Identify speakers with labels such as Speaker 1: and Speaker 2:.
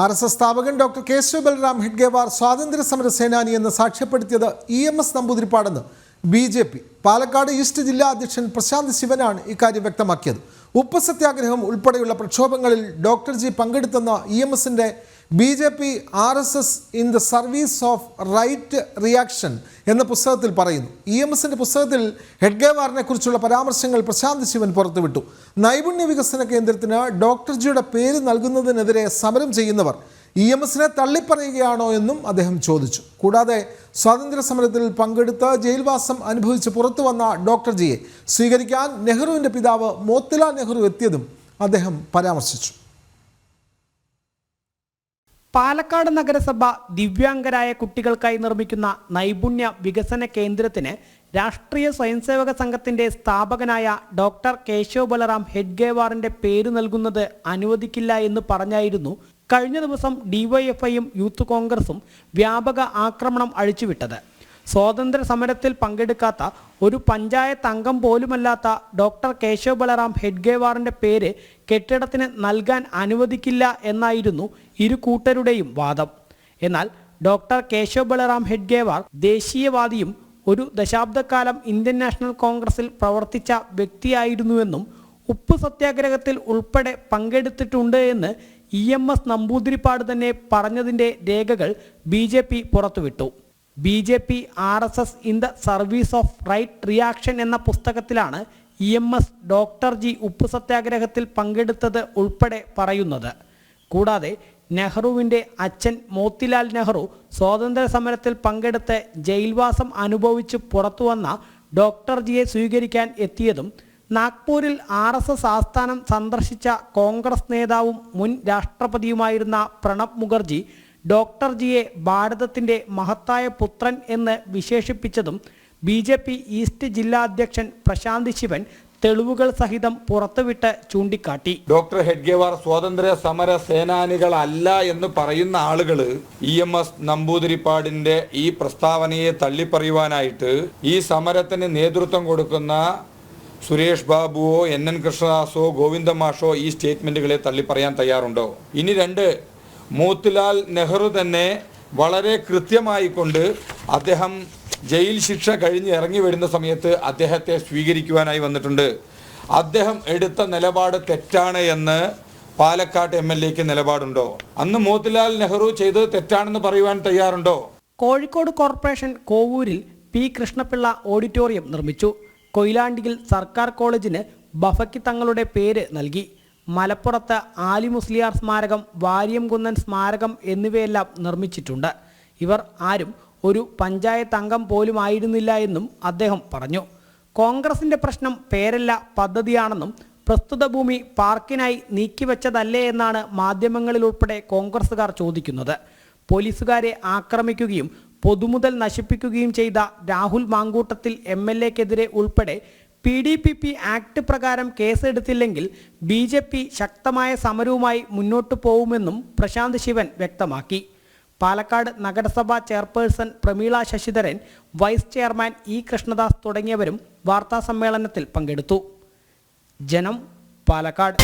Speaker 1: R S S സ്ഥാപകൻ doctor Keshava Balram Hedgewar സ്വാതന്ത്ര്യ സമര സേനാനി എന്ന് സാക്ഷ്യപ്പെടുത്തിയത് E M S നമ്പൂതിരിപ്പാടെന്ന് B J P. Palakkad east ജില്ലാ അധ്യക്ഷൻ പ്രശാന്ത് ശിവനാണ് ഇക്കാര്യം വ്യക്തമാക്കിയത്. ഉപ്പ് സത്യാഗ്രഹം ഉൾപ്പെടെയുള്ള പ്രക്ഷോഭങ്ങളിൽ ഡോക്ടർ ജി പങ്കെടുത്തെന്ന ഇ എം എസിന്റെ B J P R S S in the service of right reaction എന്ന പുസ്തകത്തിൽ പറയുന്നു. ഇ എം എസിന്റെ പുസ്തകത്തിൽ ഹെഡ്ഗേവാറിനെ കുറിച്ചുള്ള പരാമർശങ്ങൾ പ്രശാന്ത് ശിവൻ പുറത്തുവിട്ടു. നൈപുണ്യ വികസന കേന്ദ്രത്തിന് ഡോക്ടർ ജിയുടെ പേര് നൽകുന്നതിനെതിരെ സമരം ചെയ്യുന്നവർ ഇ എം എസിനെ തള്ളിപ്പറയുകയാണോ എന്നും അദ്ദേഹം ചോദിച്ചു. കൂടാതെ സ്വാതന്ത്ര്യ സമരത്തിൽ പങ്കെടുത്ത് ജയിൽവാസം അനുഭവിച്ച് പുറത്തു വന്ന ഡോക്ടർ ജിയെ സ്വീകരിക്കാൻ നെഹ്റുവിന്റെ പിതാവ് മോത്തിലാൽ നെഹ്റു എത്തിയതും അദ്ദേഹം പരാമർശിച്ചു.
Speaker 2: പാലക്കാട് നഗരസഭ ദിവ്യാംഗരായ കുട്ടികൾക്കായി നിർമ്മിക്കുന്ന നൈപുണ്യ വികസന കേന്ദ്രത്തിന് രാഷ്ട്രീയ സ്വയംസേവക സംഘത്തിന്റെ സ്ഥാപകനായ ഡോക്ടർ കേശവ് ബലറാം ഹെഡ്ഗേവാറിന്റെ പേര് നൽകുന്നത് അനുവദിക്കില്ല എന്ന് പറഞ്ഞായിരുന്നു കഴിഞ്ഞ ദിവസം ഡിവൈഎഫ്ഐയും യൂത്ത് കോൺഗ്രസും വ്യാപക ആക്രമണം അഴിച്ചുവിട്ടത്. സ്വാതന്ത്ര്യ സമരത്തിൽ പങ്കെടുക്കാത്ത ഒരു പഞ്ചായത്ത് അംഗം പോലുമല്ലാത്ത ഡോക്ടർ കേശവ് ബലറാം ഹെഡ്ഗേവാറിന്റെ പേര് കെട്ടിടത്തിന് നൽകാൻ അനുവദിക്കില്ല എന്നായിരുന്നു ഇരു കൂട്ടരുടെയും വാദം. എന്നാൽ ഡോക്ടർ കേശവ് ബലറാം ഹെഡ്ഗേവാർ ദേശീയവാദിയും ഒരു ദശാബ്ദക്കാലം ഇന്ത്യൻ നാഷണൽ കോൺഗ്രസിൽ പ്രവർത്തിച്ച വ്യക്തിയായിരുന്നുവെന്നും ഉപ്പ് സത്യാഗ്രഹത്തിൽ ഉൾപ്പെടെ പങ്കെടുത്തിട്ടുണ്ട് എന്ന് ഇ എം എസ് നമ്പൂതിരിപ്പാട് തന്നെ പറഞ്ഞതിന്റെ രേഖകൾ ബി ജെ പി പുറത്തുവിട്ടു. B J P R S S in the service of right reaction എന്ന പുസ്തകത്തിലാണ് E M S doctor ji ഉപ്പ് സത്യാഗ്രഹത്തിൽ പങ്കെടുത്തത് ഉൾപ്പെടെ പറയുന്നത്. കൂടാതെ നെഹ്റുവിന്റെ അച്ഛൻ മോത്തിലാൽ നെഹ്റു സ്വാതന്ത്ര്യ സമരത്തിൽ പങ്കെടുത്ത് ജയിൽവാസം അനുഭവിച്ച് പുറത്തുവന്ന ഡോക്ടർ ജിയെ സ്വീകരിക്കാൻ എത്തിയതും നാഗ്പൂരിൽ ആർ എസ് എസ് ആസ്ഥാനം സന്ദർശിച്ച കോൺഗ്രസ് നേതാവും മുൻ രാഷ്ട്രപതിയുമായിരുന്ന പ്രണബ് മുഖർജി ഡോക്ടർ ജിയെ ഭാരതത്തിന്റെ മഹത്തായ പുത്രൻ എന്ന് വിശേഷിപ്പിച്ചതും ബി ജെ പി ഈസ്റ്റ് ജില്ലാ അധ്യക്ഷൻ പ്രശാന്ത് ശിവൻ തെളിവുകൾ സഹിതം പുറത്തുവിട്ട് ചൂണ്ടിക്കാട്ടി.
Speaker 3: ഡോക്ടർ ഹെഡ്ഗേവാർ സ്വാതന്ത്ര്യ സമര സേനാനികളല്ല എന്ന് പറയുന്ന ആളുകൾ ഇ എം എസ് നമ്പൂതിരിപ്പാടിന്റെ ഈ പ്രസ്താവനയെ തള്ളിപ്പറയുവാനായിട്ട് ഈ സമരത്തിന് നേതൃത്വം കൊടുക്കുന്ന സുരേഷ് ബാബുവോ എൻ എൻ കൃഷ്ണദാസോ ഗോവിന്ദമാഷോ ഈ സ്റ്റേറ്റ്മെന്റുകളെ തള്ളിപ്പറയാൻ തയ്യാറുണ്ടോ? ഇനി രണ്ട് മോത്തിലാൽ നെഹ്റു തന്നെ വളരെ കൃത്യമായി കൊണ്ട് അദ്ദേഹം ജയിൽ ശിക്ഷ കഴിഞ്ഞ് ഇറങ്ങി വരുന്ന സമയത്ത് അദ്ദേഹത്തെ സ്വീകരിക്കുവാനായി വന്നിട്ടുണ്ട്. അദ്ദേഹം എടുത്ത നിലപാട് തെറ്റാണ് എന്ന് പാലക്കാട് എം എൽ എക്ക് നിലപാടുണ്ടോ? അന്ന് മോത്തിലാൽ നെഹ്റു ചെയ്തത് തെറ്റാണെന്ന് പറയുവാൻ തയ്യാറുണ്ടോ?
Speaker 2: കോഴിക്കോട് കോർപ്പറേഷൻ കോവൂരിൽ പി കൃഷ്ണപിള്ള ഓഡിറ്റോറിയം നിർമ്മിച്ചു. കൊയിലാണ്ടിയിൽ സർക്കാർ കോളേജിന് ബഫയ്ക്ക് തങ്ങളുടെ പേര് നൽകി. മലപ്പുറത്ത് ആലി മുസ്ലിയാർ സ്മാരകം വാര്യംകുന്നൻ സ്മാരകം എന്നിവയെല്ലാം നിർമ്മിച്ചിട്ടുണ്ട്. ഇവർ ആരും ഒരു പഞ്ചായത്ത് അംഗം പോലും ആയിരുന്നില്ല എന്നും അദ്ദേഹം പറഞ്ഞു. കോൺഗ്രസിന്റെ പ്രശ്നം പേരല്ല പദ്ധതിയാണെന്നും പ്രസ്തുത ഭൂമി പാർക്കിനായി നീക്കിവെച്ചതല്ലേ എന്നാണ് മാധ്യമങ്ങളിൽ ഉൾപ്പെടെ കോൺഗ്രസുകാർ ചോദിക്കുന്നത്. പോലീസുകാരെ ആക്രമിക്കുകയും പൊതുമുതൽ നശിപ്പിക്കുകയും ചെയ്ത രാഹുൽ മാങ്കൂട്ടത്തിൽ എം എൽ എക്കെതിരെ ഉൾപ്പെടെ P D P P act പ്രകാരം കേസെടുത്തില്ലെങ്കിൽ ബി ജെ പി ശക്തമായ സമരവുമായി മുന്നോട്ടു പോവുമെന്നും പ്രശാന്ത് ശിവൻ വ്യക്തമാക്കി. പാലക്കാട് നഗരസഭാ chairperson Prameela Sasidharan vice chairman E Krishnadas തുടങ്ങിയവരും വാർത്താസമ്മേളനത്തിൽ പങ്കെടുത്തു. ജനം പാലക്കാട്.